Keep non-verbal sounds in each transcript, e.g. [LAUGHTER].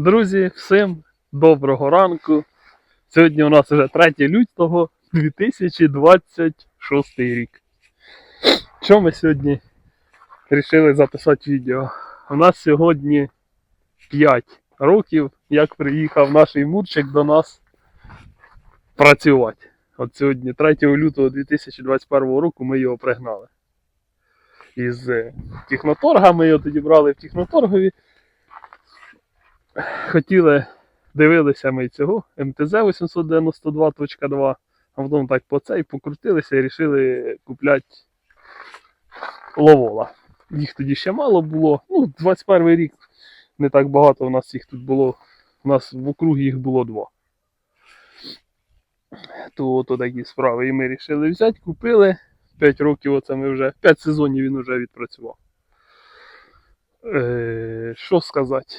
Друзі, всім доброго ранку. Сьогодні у нас вже 3 лютого 2026 рік. Що ми сьогодні вирішили записати відео? У нас сьогодні 5 років, як приїхав наш Мурчик до нас працювати. От сьогодні, 3 лютого 2021 року, ми його пригнали. Із е, техноторга ми його тоді брали в техноторгові хотіли, дивилися ми цього МТЗ 892.2, а потім так по цей покрутилися і вирішили купляти ловола. Їх тоді ще мало було. Ну, 21 рік не так багато у нас їх тут було. У нас в округі їх було два. То, то такі справи. І ми вирішили взяти, купили. 5 років оце ми вже, 5 сезонів він вже відпрацював. Е, що сказати?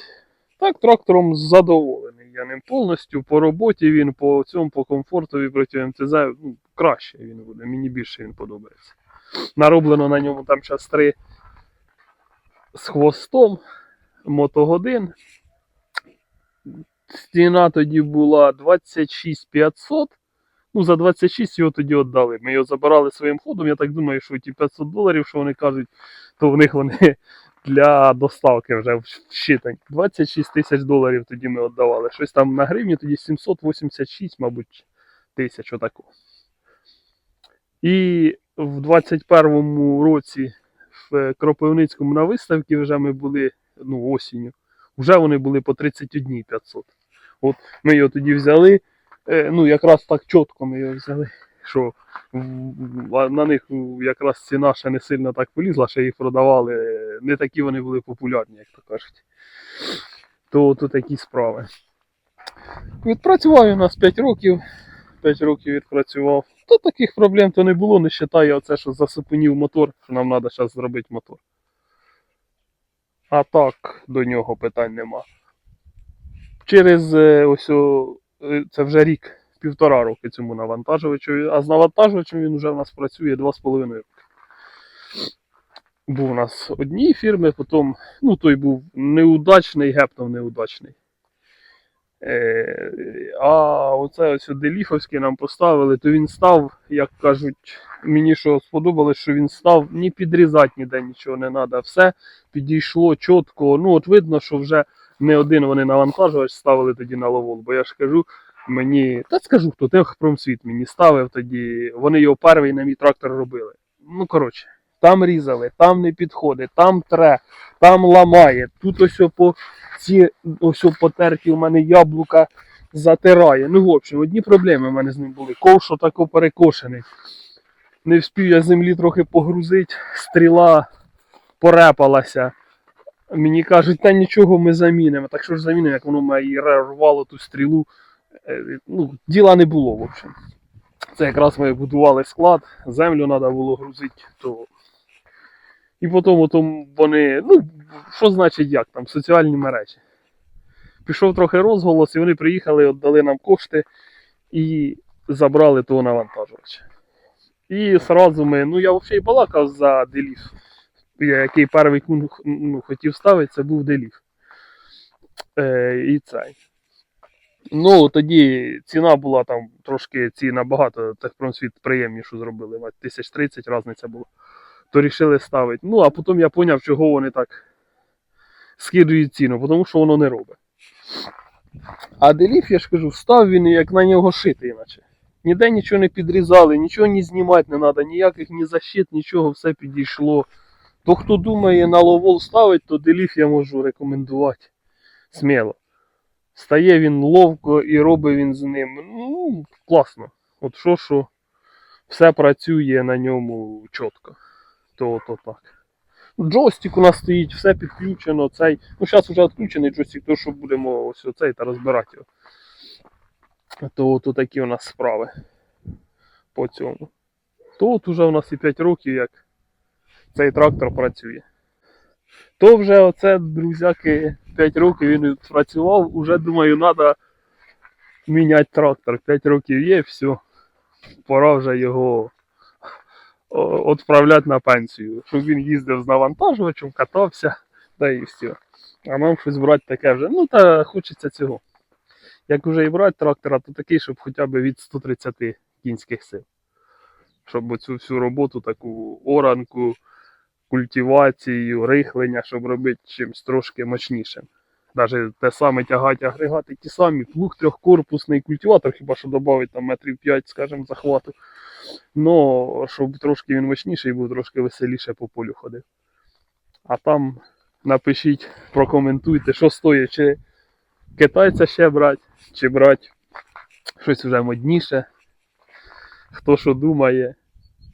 Так, трактором задоволений. Я ним повністю по роботі він, по цьому, по комфортові проти МТЗ, ну, краще він буде, мені більше він подобається. Нароблено на ньому там час 3 з хвостом мотогодин. Стіна тоді була 26500. Ну, за 26 його тоді віддали. Ми його забирали своїм ходом. Я так думаю, що ті 500 доларів, що вони кажуть, то в них вони для доставки вже вщитані. 26 тисяч доларів тоді ми віддавали. Щось там на гривні тоді 786, мабуть, тисяч отако. І в 21-му році в Кропивницькому на виставці вже ми були ну, осінню. Вже вони були по 31 500. От ми його тоді взяли. е, Ну, якраз так чітко ми його взяли. Що на них якраз ціна ще не сильно так полізла, ще їх продавали. Не такі вони були популярні, як то кажуть. То, то такі справи. Відпрацював у нас 5 років. 5 років відпрацював. То таких проблем то не було, не вважаю оце, що засипанів мотор, що нам треба зараз зробити мотор. А так, до нього питань нема. Через е, ось е, це вже рік, півтора роки цьому навантажувачу, а з навантажувачем він вже в нас працює 2,5 роки. Був у нас одній фірми, потім, ну той був неудачний, гепнув неудачний. Е, а оце ось Деліфовський нам поставили, то він став, як кажуть, мені що сподобалось, що він став ні підрізати ніде нічого не треба. Все підійшло чітко. Ну, от видно, що вже не один вони навантажувач ставили тоді на ловол, бо я ж кажу, мені. Та скажу хто, Техпромсвіт мені ставив тоді. Вони його перший на мій трактор робили. Ну, коротше, там різали, там не підходить, там тре, там ламає. Тут ось по ці ось потерті у мене яблука затирає. Ну, в общем, одні проблеми в мене з ним були. Ковш отако перекошений. Не вспів я землі трохи погрузити, стріла порепалася. Мені кажуть, та нічого ми замінимо. Так що ж замінимо, як воно має рвало ту стрілу. Е, Ну, діла не було, в общем. Це якраз ми будували склад, землю треба було грузити, то. І потім, потім вони, ну, що значить як там, соціальні мережі. Пішов трохи розголос, і вони приїхали, віддали нам кошти і забрали того навантажувача. І одразу ми, ну я взагалі балакав за деліф. Який перший кун ну, хотів ставити, це був деліф. Е, і цей. Ну, тоді ціна була там трошки ці набагато техпромсвіт приємнішу зробили. мать, 1030 різниця була. То рішили ставити. Ну, а потім я зрозумів, чого вони так скидують ціну, тому що воно не робить. А деліф, я ж кажу, встав він як на нього шитий, наче. Ніде нічого не підрізали, нічого не знімати не треба, ніяких ні защит, нічого, все підійшло. То хто думає на ловол ставить, то деліф я можу рекомендувати. Сміло. Стає він ловко і робить він з ним. Ну, класно. От що, що все працює на ньому чітко. То, то так. Джойстик у нас стоїть, все підключено. Цей. Ну, зараз вже відключений джойстик, то що будемо ось оцей та розбирати його. То, то такі у нас справи по цьому. То от уже у нас і 5 років, як цей трактор працює. То вже оце, друзяки, 5 років він працював, уже думаю, треба міняти трактор. 5 років є, все. Пора вже його відправляти на пенсію. Щоб він їздив з навантажувачем, катався, та і все. А нам щось брати таке вже. Ну та хочеться цього. Як вже і брати трактора, то такий, щоб хоча б від 130 кінських сил. Щоб оцю всю роботу, таку оранку, культивацію, рихлення, щоб робити чимось трошки мощнішим. Навіть те саме тягати агрегати ті самі, плуг трьохкорпусний культиватор, хіба що додати там метрів 5, скажімо, захвату. Ну, щоб трошки він мощніший був, трошки веселіше по полю ходив. А там напишіть, прокоментуйте, що стоїть, чи китайця ще брати, чи брати щось вже модніше. Хто що думає.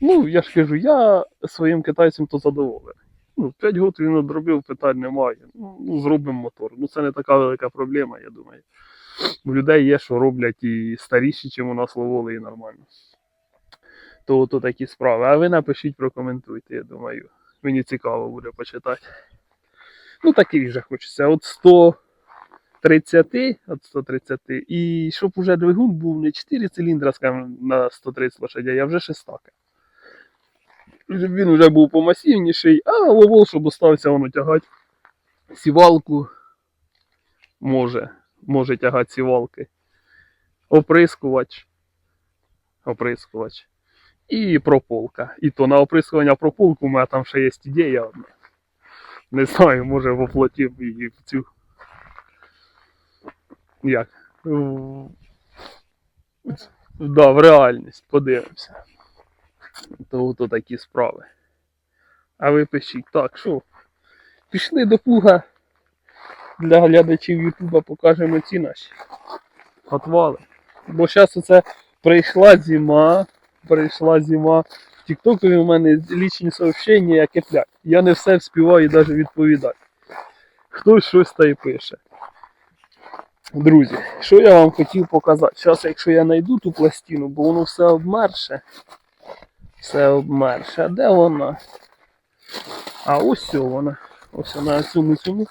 Ну, я ж кажу, я своїм китайцем то задоволений. Ну, 5 років він одробив, питань немає. Ну, ну, зробимо мотор. Ну, це не така велика проблема, я думаю. У людей є, що роблять і старіші, чим у нас ловили, і нормально. То, то такі справи. А ви напишіть, прокоментуйте, я думаю. Мені цікаво буде почитати. Ну, такий вже хочеться. От 130, от 130. І щоб уже двигун був не 4 циліндра, скажімо, на 130 лошадей, а вже шестака. Він вже був помасивніший, а ловол, щоб остався воно тягати сівалку. Може, може тягати сівалки. Оприскувач. Оприскувач. І прополка. І то на оприскування прополку у мене там ще є ідея одна. Не знаю, може воплотів її в цю. Як? В... Да, в реальність, подивимося. То, то такі справи. А ви пишіть, так, що? Пішли до плуга. Для глядачів Ютуба покажемо ці наші отвали. Бо зараз оце прийшла зима, прийшла зима. В Тіктокові у мене лічні сообщення киплять. Я не все вспіваю навіть відповідати. Хтось щось та й пише. Друзі, що я вам хотів показати? Зараз, якщо я знайду ту пластину, бо воно все обмерше. Все обмерше. А де вона? А ось вона. Ось вона на цьому цьому.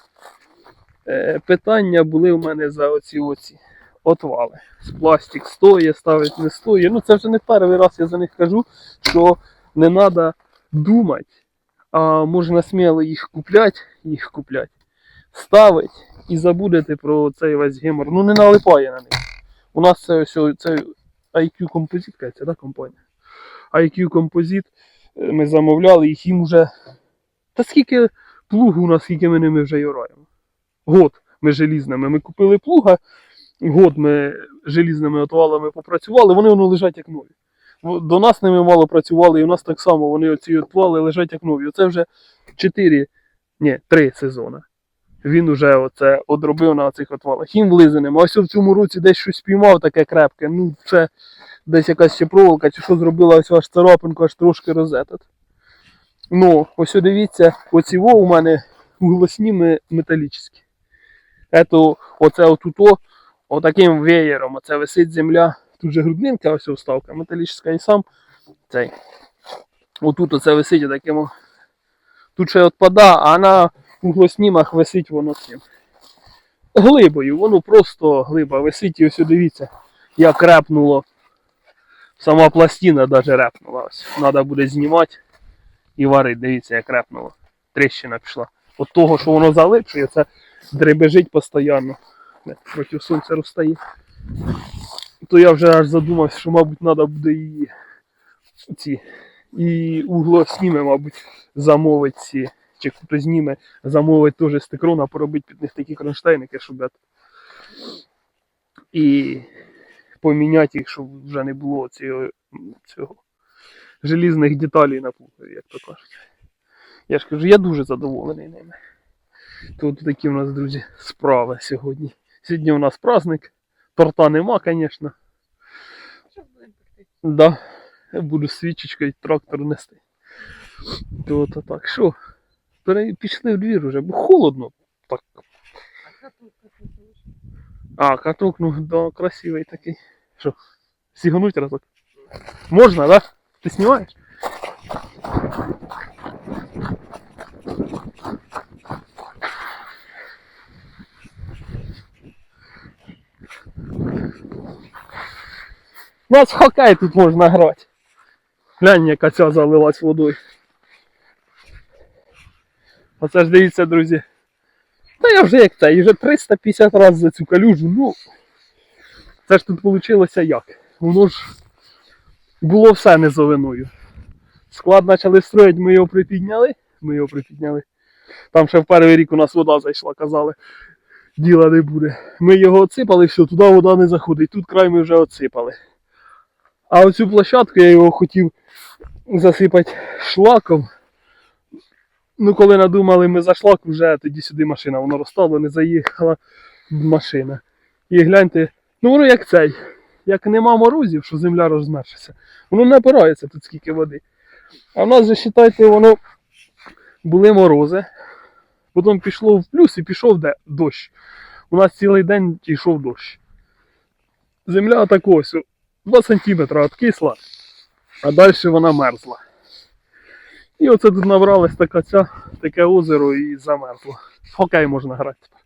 Е, питання були у мене за оці оці отвали. Пластик стоїть, ставить не стоїть. Ну це вже не перший раз я за них кажу, що не треба думати, а можна сміло їх купляти, їх купляти, ставити і забудете про цей весь гемор. Ну не налипає на них. У нас це ось це IQ кажеться, да, компанія? IQ Composite. е, Ми замовляли їх їм уже. Та скільки плугу у нас, скільки ми ними вже юраємо. Год ми желізними. Ми купили плуга, год ми желізними отвалами попрацювали, вони воно лежать як нові. До нас ними мало працювали, і у нас так само вони оці отвали лежать як нові. Оце вже 4, ні, 3 сезони. Він уже оце одробив на цих отвалах. Їм влизаним. А ось в цьому році десь щось спіймав таке крепке. Ну, це десь якась ще проволока, чи що зробила ось аж царапинку, аж трошки розетат. Ну, ось дивіться, оці во у мене углосні ми- металічні. Ето, оце отуто, отаким веєром, оце висить земля. Тут же грудинка, ось вставка металічна і сам цей. Отут оце висить таким. Тут ще відпада, а на углоснімах висить воно цим. Глибою, воно просто глиба висить і ось дивіться, як репнуло. Сама пластина навіть репнула. Ось. Треба буде знімати і варити. Дивіться, як репнуло. Тріщина пішла. От того, що воно залипшує, це дребежить постійно. Проти сонця розстає. То я вже аж задумався, що, мабуть, треба буде її ці. І угло сніме, мабуть, замовить ці. Чи хто зніме, замовить теж з текрона, поробити під них такі кронштейники, щоб. І поміняти їх, щоб вже не було цього, цього желізних деталей на плугові, як то кажуть. Я ж кажу, я дуже задоволений ними. Тут такі у нас, друзі, справи сьогодні. Сьогодні у нас праздник. Торта нема, звісно. Да. Я буду свічечкою трактор нести. То, то так, що? Пішли в двір уже, бо холодно. Так. А, каток, ну да, красивий такий. Що? Сігнуть разок? Можна, да? Ти знімаєш? Нас в хокей тут можна грати. Глянь, яка ця залилась водою. Оце ж дивіться, друзі. Та я вже як це, і вже 350 разів за цю калюжу, ну. Це ж тут вийшло як? Воно ж було все низовиною. Склад почали строїти, ми його припідняли. Ми його припідняли. Там ще в перший рік у нас вода зайшла, казали. Діла не буде. Ми його оципали, все, туди вода не заходить. Тут край ми вже оципали. А оцю площадку я його хотів засипати шлаком. Ну, коли надумали ми за шлак, вже тоді сюди машина, воно розстало, не заїхала машина. І гляньте, ну воно як цей, як нема морозів, що земля розмершиться, воно не опирається тут скільки води. А в нас же, вважайте, воно були морози, потім пішло в плюс і пішов де? дощ. У нас цілий день йшов дощ. Земля так ось, 2 см откисла, а далі вона мерзла. І оце тут набралась така ця, таке озеро і замерзло. В хокей можна грати тепер.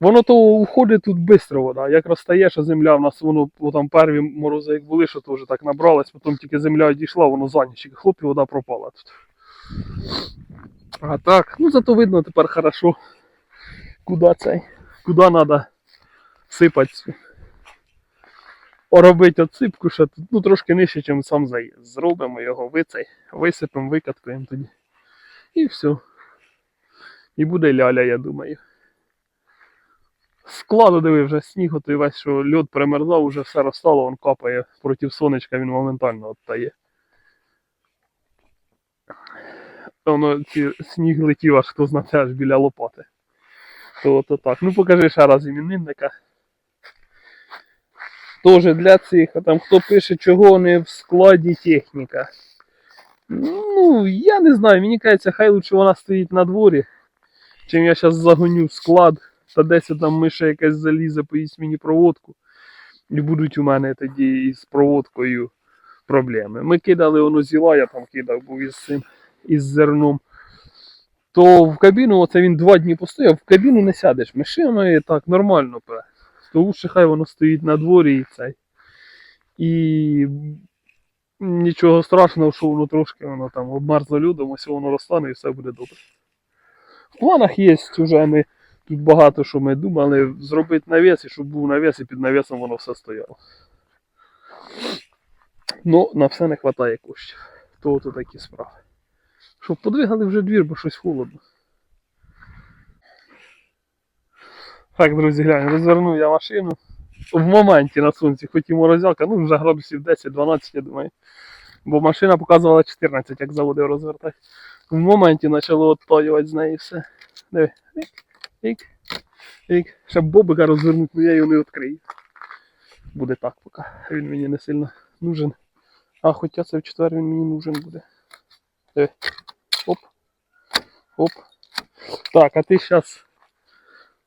Воно то уходить тут швидко вода. Як розстаєш, а земля в нас воно там перві морози як були, що теж так набралось, потім тільки земля дійшла, воно за ніч, і вода пропала тут. А так, ну зато видно тепер хорошо, куди цей, куди треба сипати. Робити отсипку, що тут ну, трошки нижче, ніж сам заїзд. Зробимо його, вицей, висипемо, викаткуємо тоді. І все. І буде ляля, я думаю. Складу диви, вже сніг, той весь, що льод примерзав, вже все розстало, він капає проти сонечка, він моментально оттає. Воно ці сніг летів аж хто знає аж біля лопати. То, то так. Ну покажи ще раз іменинника. Тоже для цих, а там хто пише, чого не в складі техніка. Ну, я не знаю, мені кажеться, хай лучше вона стоїть на дворі, чим я зараз загоню склад, та десь там миша якась залізе, поїсть мені проводку. І будуть у мене тоді із проводкою проблеми. Ми кидали воно зіла, я там кидав, був із цим, із зерном. То в кабіну, оце він два дні постояв, в кабіну не сядеш. Машиною так нормально пе. То лучше хай воно стоїть на дворі і цей. І нічого страшного, що воно трошки воно там обмерзло людом, ось воно розтане і все буде добре. В планах є вже ми тут багато що ми думали зробити навіс, і щоб був навіс, і під навісом воно все стояло. Ну, на все не вистачає коштів. То ото такі справи. Щоб подвигали вже двір, бо щось холодно. Так, друзі, глянь, розвернув я машину. В моменті на сонці, хоч і морозяка, ну вже градусів 10-12, я думаю. Бо машина показувала 14, як заводив розвертати. В моменті почало оттоювати з неї все. Диви. Вік, вік. Ще бобика розвернути, ну я його не відкрию. Буде так поки. Він мені не сильно нужен. А хоча це в четвер він мені нужен буде. Диви. Оп. Оп. Так, а ти зараз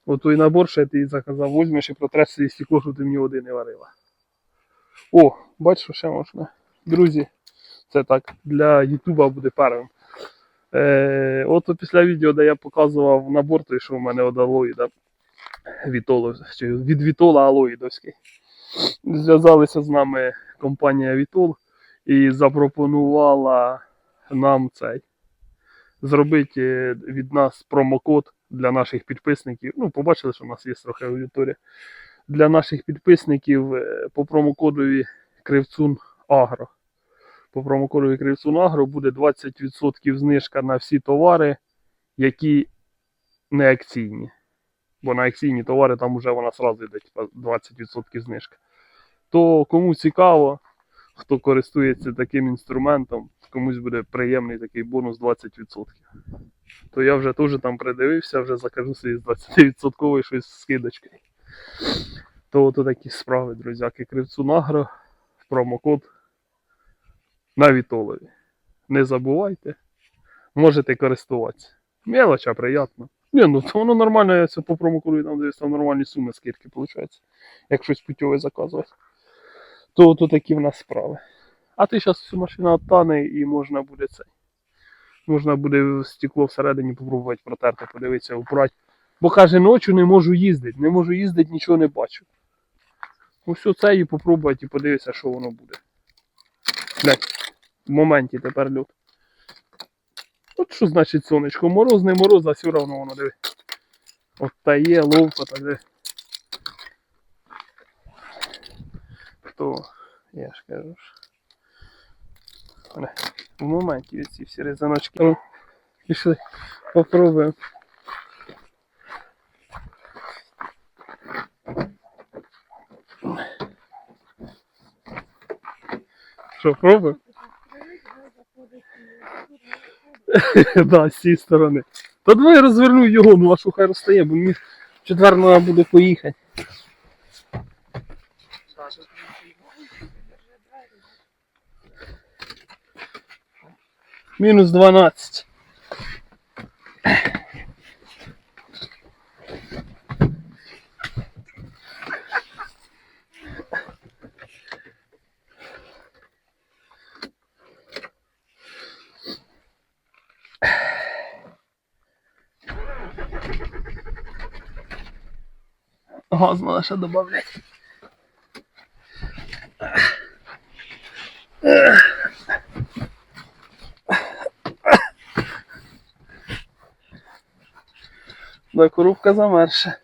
отой набор, що я тобі заказав, візьмеш і протреш собі стекло, щоб ти мені води не варила. О, бачиш, що ще можна. Друзі, це так, для Ютуба буде первим. Е, от після відео, де я показував набор, той, що в мене від алоїда, Вітоло, від Вітола Алоїдовський. Зв'язалися з нами компанія Вітол і запропонувала нам цей зробити е, від нас промокод для наших підписників. Ну, побачили, що в нас є трохи аудиторія. Для наших підписників е, по промокодові Кривцун Агро. По промокодові Кривцун Агро буде 20% знижка на всі товари, які не акційні. Бо на акційні товари там вже вона сразу йде типа, 20% знижка. То кому цікаво, хто користується таким інструментом, комусь буде приємний такий бонус 20%. То я вже теж там придивився, вже закажу собі з 20% щось з скидочкою. То от такі справи, друзяки. Кривцу Нагро, промокод на Вітолові. Не забувайте, можете користуватися. Мелочь, а приємно. Ні, ну то воно нормально, я це по промокоду там нормальні суми скидки, виходить. Як щось путьове заказувати. То, то такі в нас справи. А ти зараз машина оттане і можна буде цей. Можна буде стекло всередині попробувати протерти, подивитися, убрати. Бо каже, ночі не можу їздити, не можу їздити, нічого не бачу. Все це і попробувати і подивитися, що воно буде. Глянь, в моменті тепер льот. От що значить сонечко? Мороз, не мороз, а все одно воно диви. От та є, ловко та де. То, я ж кажу ж. В моменті ці всі резаночки. Ну, пішли, попробуємо. Що, пробуємо? [LAUGHS] да, з цієї сторони. Та давай розверну його, ну а що хай розстає, бо мені четвер треба буде поїхати. Мінус 12. Газ надо ще добавлять. Да, коробка замерша.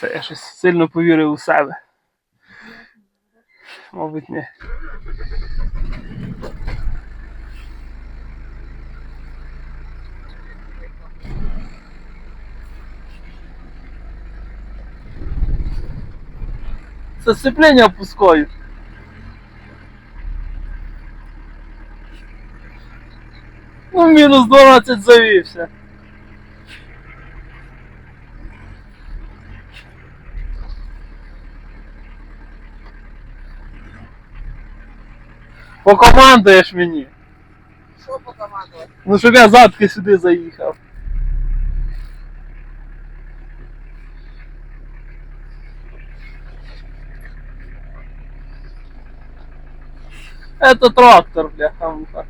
Це я щось сильно повірив у себе. Мабуть, ні. Це сцеплення опускаю. Ну, мінус 12 завівся. Покомандуєш мені. Що покомандувати? Ну, щоб я задки сюди заїхав. Это трактор, бляха-муха.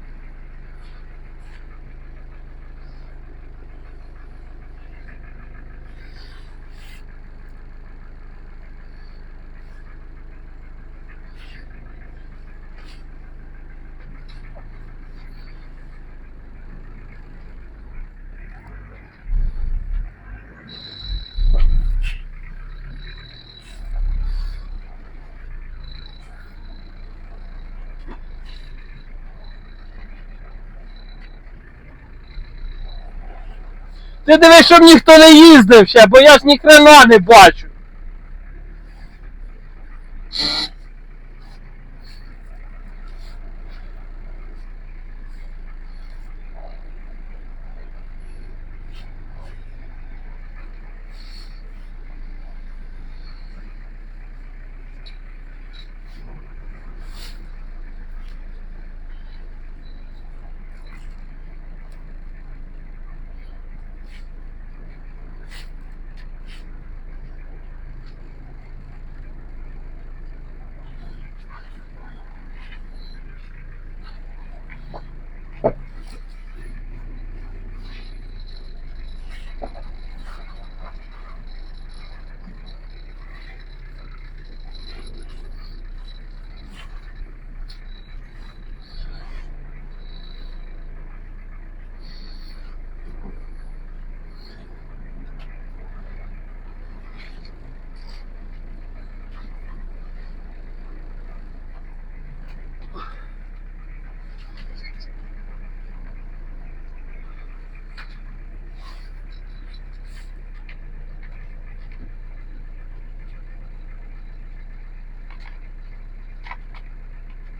Ти дивись, щоб ніхто не їздив ще, бо я ж ні хрена не бачу.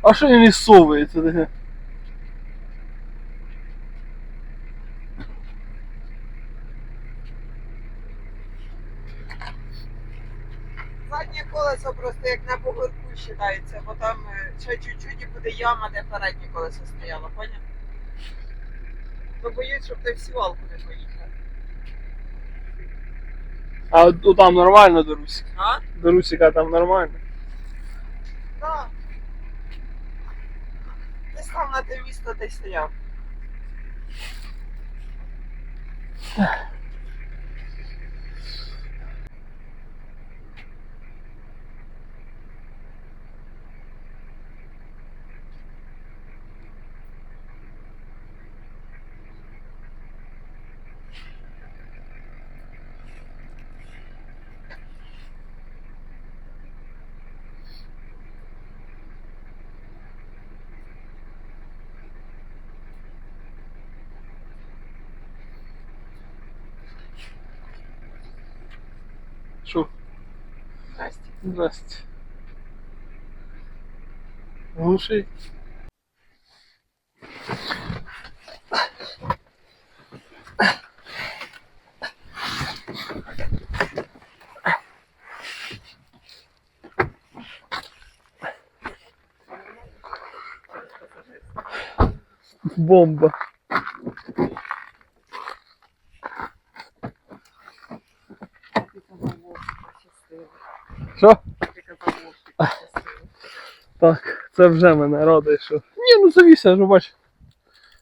А що він і таке? Заднє колесо просто як на бугорку вважається, бо там е, ще чуть-чуть і буде яма, де переднє колесо стояло, поняв? Бо боюсь, щоб ти в сівалку не поїхав. А от там нормально до Русика. А? До Русика там нормально. Так. Став на те місто, де стояв. Здрасте. Глуши. Бомба. Що? Так, це вже мене радує, що. Ні, ну завіс, я ж бач.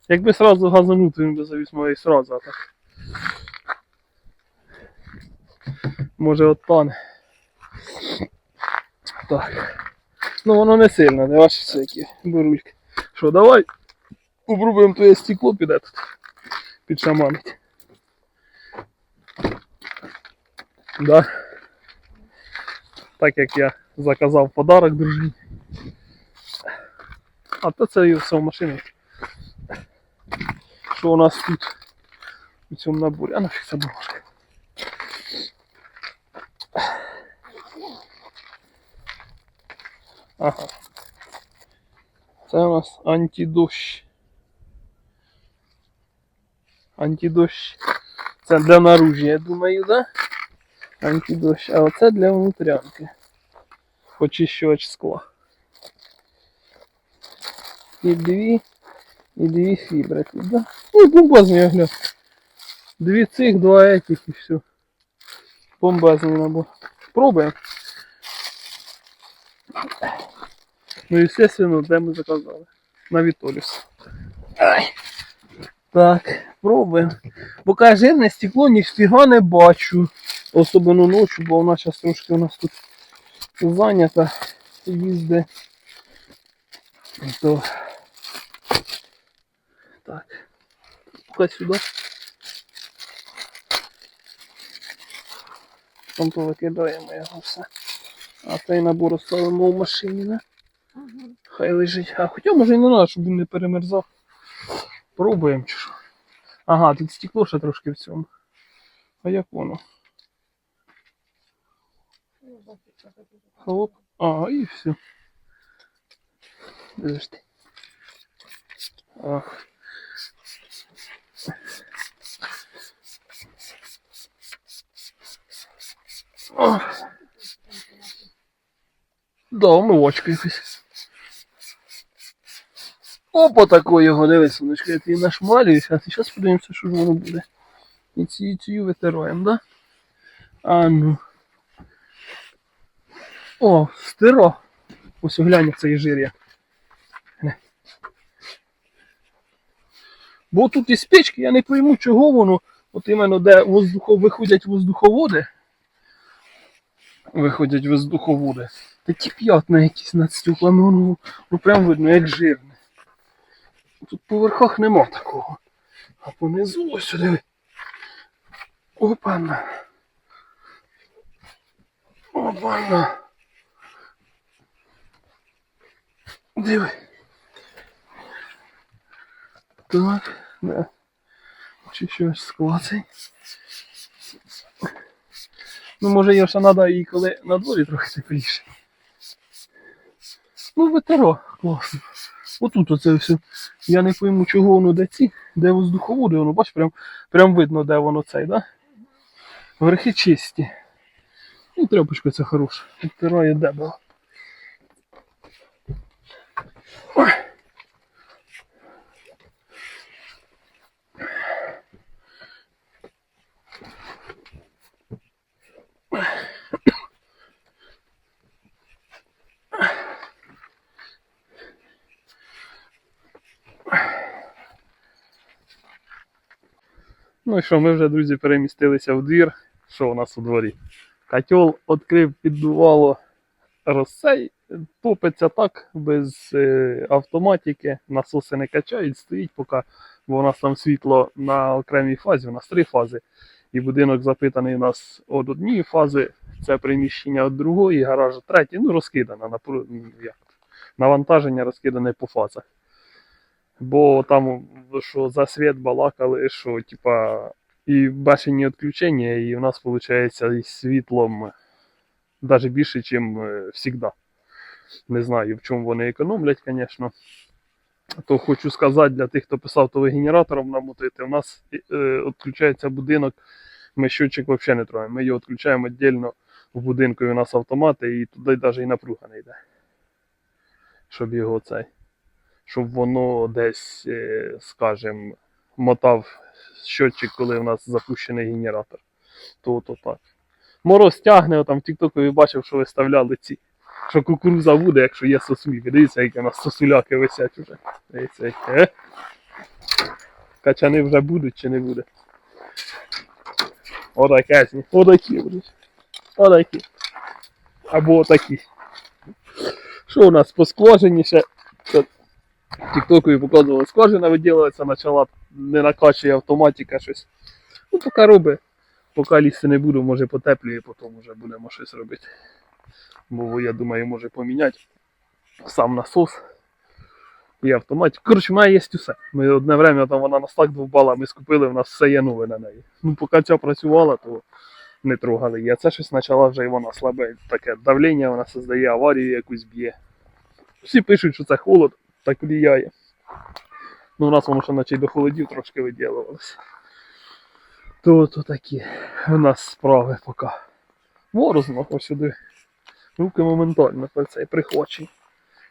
Якби сразу газанув, то він би завіс моє сразу, а так. Може от тане. Так. Ну воно не сильно, не ваші всякі бурульки. Що, давай попробуємо твоє стекло піде тут. Підшаманить. Да. Так як я заказав подарок дружині. А то це і все в машині. Що у нас тут у цьому наборі? А нафіг ця бумажка. Ага. Це у нас антидощ. Антидощ. Це для наружі, я думаю, да? Антидощ. А оце для внутрянки. Очищувач скла. І дві. І дві фібри тут, да? Ну, бомбезний я гляну. Дві цих, два этих і все. Бомбезний набор. Пробуємо. Ну, і естественно, де ми заказали. На Вітоліс. Так, пробуємо. Поки жирне стекло ніфіга не бачу. Особливо ночі, бо вона зараз трошки у нас тут зайнята. Їзде. То. Так. Поки сюди. Там повикидаємо його все. А цей набор оставимо в машині, не? Хай лежить. А хоча може і не треба, щоб він не перемерзав. Пробуємо чи що. Ага, тут стекло ще трошки в цьому. А як воно? Хлоп. А, і все. Подожди. А. О. Да, омивачка якась. Опа, такої його, дивись, сонечко, я тобі нашмалюю, зараз, і зараз подивимося, що ж воно буде. І цю витираємо, да? А ну. О, стиро. Ось глянь, це є жир є. Бо тут із печки, я не пойму, чого воно, от іменно де воздухо, виходять воздуховоди. Виходять воздуховоди. Такі п'ятна якісь над стеклами, воно ну, прям видно, як жирне. Тут по верхах нема такого. А понизу ось сюди. Опана. Опана. Диви. Так, да. Чи щось склацай. Ну, може, його ще треба і коли на дворі трохи тепліше. Ну, ветеро, класно. Отут оце все. Я не пойму, чого воно де ці, де воздуховоди, воно, бач, прям, прям видно, де воно цей, да? Верхи чисті. І тряпочка ця хороша. Відтирає дебело. Ну і що, ми вже, друзі, перемістилися в двір. Що у нас у дворі? Котел відкрив, піддувало розсей, топиться так, без е, автоматики, насоси не качають, стоїть, поки бо у нас там світло на окремій фазі, у нас три фази. І будинок запитаний у нас від однієї фази, це приміщення від другої, гараж третій, ну розкидано, на, як, навантаження розкидане по фазах. Бо там, що за світ балакали, що типа і башені відключення, і у нас виходить із світлом навіть більше, ніж завжди. Не знаю, в чому вони економлять, звісно. То хочу сказати для тих, хто писав, то ви генератором намотуєте. У нас е, відключається будинок, ми щотчик взагалі не трогаємо. Ми його відключаємо віддільно в будинку, і у нас автомати, і туди навіть і напруга не йде. Щоб його цей. Щоб воно десь, е, скажем, мотав щотчик, коли у нас запущений генератор. То то так. Мороз тягне, там в Тіктокові бачив, що виставляли ці. Що кукуруза буде, якщо є сосміки. Дивіться, які у нас сосуляки висять уже. Дивіться. Е? Качани вже будуть чи не буде. Отакі. Отакі будуть. Отакі. Або отакі. Що у нас по скважині ще? Тіктокові показували, скважина виділюється, почала не накачує автоматика щось. Ну, поки робить. Поки лізти не буду, може потеплює, потім вже будемо щось робити. Бо я думаю, може поміняти сам насос і автоматик. Коротше, мене є усе. Ми одне время там вона нас так довбала, ми скупили, в нас все є нове на неї. Ну, поки ця працювала, то не трогали її. Це щось почала вже і вона слабе. Таке давлення, вона создає аварію якусь б'є. Всі пишуть, що це холод, так влияє. Ну, у нас воно ще наче й до холодів трошки виділувалося. То, то такі у нас справи поки. Морозно ось сюди. Руки моментально цей прихвачені.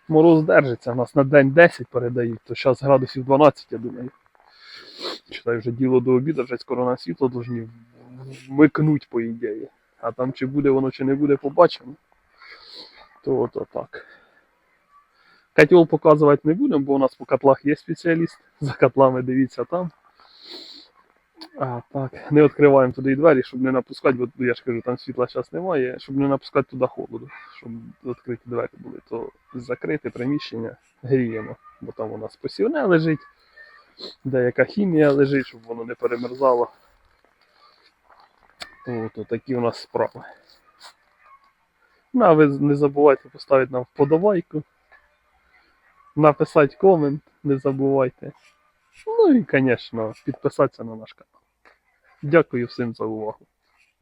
Мороз держиться, у нас на день 10 передають, то зараз градусів 12, я думаю. Читай, вже діло до обіду, вже скоро на світло повинні вмикнуть, по ідеї. А там чи буде воно, чи не буде, побачимо. То то так. Котел показувати не будемо, бо у нас по котлах є спеціаліст. За котлами дивіться там. А, так, не відкриваємо туди двері, щоб не напускати, бо я ж кажу, там світла зараз немає, щоб не напускати туди холоду, щоб відкриті двері були, то закрите приміщення гріємо, бо там у нас посівне лежить, деяка хімія лежить, щоб воно не перемерзало. То, то такі у нас справи. Ну, а ви не забувайте поставити нам вподобайку, написати комент, не забувайте. Ну і, звісно, підписатися на наш канал. Дякую всім за увагу.